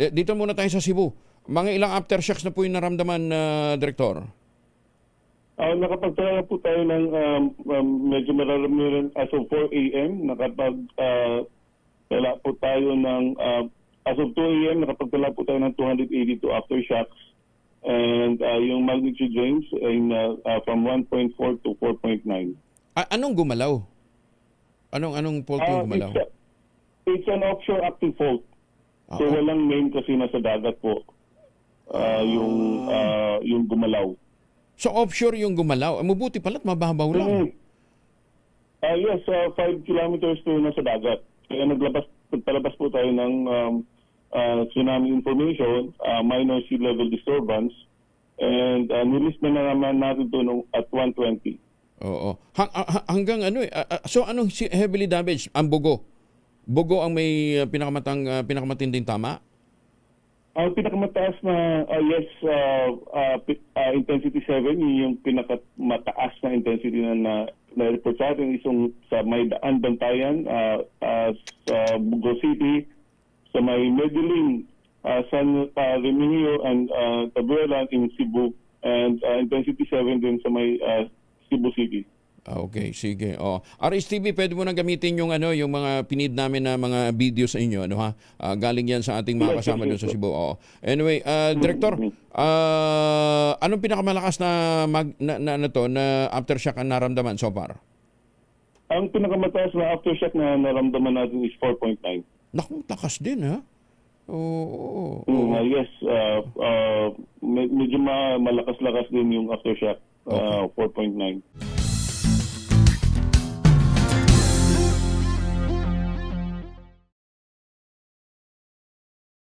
Eh, dito muna tayo sa Cebu. Mga ilang aftershocks na po yung naramdaman, uh, Direktor? Ah, nakapagtala po tayo ng um, um, medyo mararamihan as of 4 a.m. Nakapag ah, tala po tayo ng ah, as of 2 a.m. nakapagtala po tayo ng 282 aftershocks. And ah, yung magnitude range ay na, ah, from 1.4 to 4.9. A- anong gumalaw? Anong anong fault Ah, yung gumalaw? it's, a- it's an offshore active fault. So Ah, walang main kasi nasa dagat po ah, yung ah, yung gumalaw. So offshore yung gumalaw. Eh, Mabuti pala't mababaw lang. Mhm. Ah yes, 5 kilometers to nasa dagat. Kaya naglabas, nagpalabas po tayo ng um, ah, tsunami information, ah, minor sea level disturbance, and uh, nilist na naman natin to nung at 120. Oo. Hang- ha- hanggang ano eh. ah, ah, so anong heavily damaged? Ang bugo. Bugo ang may ah, pinakamatang ah, pinakamatinding tama? Ang pinakamataas na, ah, yes, ah, pi- ah, intensity 7, yun yung pinakamataas na intensity na na, na report sa atin isang sa may daan bantayan ah, ah, sa Bugo City, sa may Medellin, ah, San uh, Remigio and uh, Tabuela in Cebu, and ah, intensity 7 din sa may ah, Cebu City. Ah, okay, sige. Oh. RSTV, pwede mo na gamitin yung ano, yung mga pinid namin na mga video sa inyo, ano ha? Ah, galing yan sa ating mga kasama doon sa Cebu. Oo. Anyway, ah, Director, ah, anong pinakamalakas na mag na, na, ano to, na aftershock ang naramdaman so far? Ang pinakamataas na aftershock na naramdaman natin is 4.9. Naku, takas din ha. Oo. oo, oo. Mm, uh, yes, uh, uh, med- medyo ma- malakas-lakas din yung aftershock, uh, 4.9.